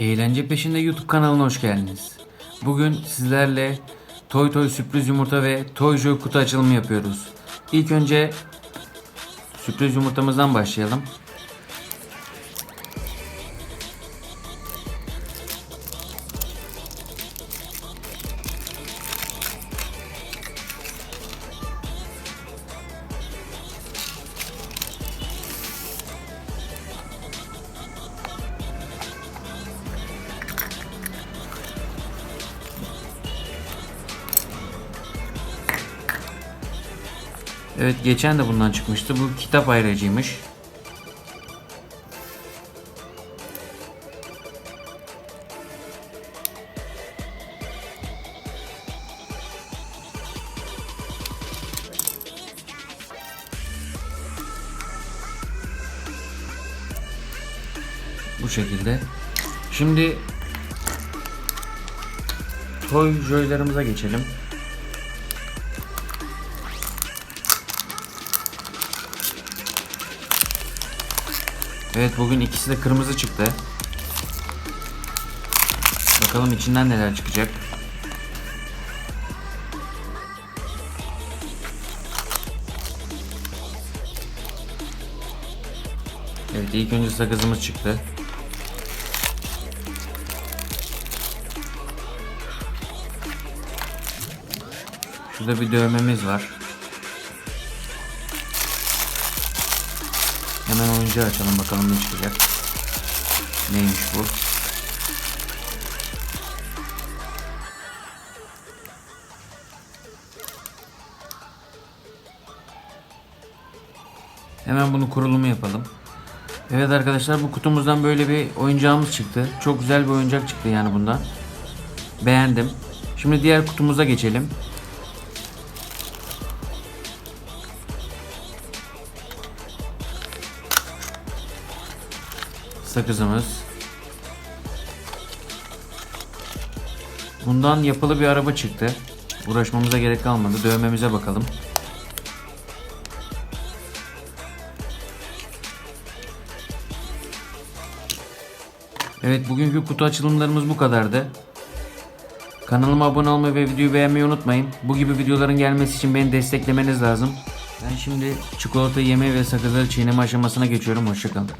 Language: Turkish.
Eğlence peşinde YouTube kanalına hoş geldiniz. Bugün sizlerle Toy Toy sürpriz yumurta ve Toy Joy kutu açılımı yapıyoruz. İlk önce sürpriz yumurtamızdan başlayalım. Evet geçen de bundan çıkmıştı. Bu kitap ayracıymış. Bu şekilde. Şimdi toy joylarımıza geçelim. Evet bugün ikisi de kırmızı çıktı. Bakalım içinden neler çıkacak. Evet ilk önce sakızımız çıktı. Şurada bir dövmemiz var. Hemen oyuncağı açalım bakalım ne çıkacak. Neymiş bu? Hemen bunu kurulumu yapalım. Evet arkadaşlar bu kutumuzdan böyle bir oyuncağımız çıktı. Çok güzel bir oyuncak çıktı yani bundan. Beğendim. Şimdi diğer kutumuza geçelim. Sakızımız. Bundan yapılı bir araba çıktı. Uğraşmamıza gerek kalmadı. Dövmemize bakalım. Evet bugünkü kutu açılımlarımız bu kadardı. Kanalıma abone olmayı ve videoyu beğenmeyi unutmayın. Bu gibi videoların gelmesi için beni desteklemeniz lazım. Ben şimdi çikolata yeme ve sakızları çiğneme aşamasına geçiyorum. Hoşçakalın.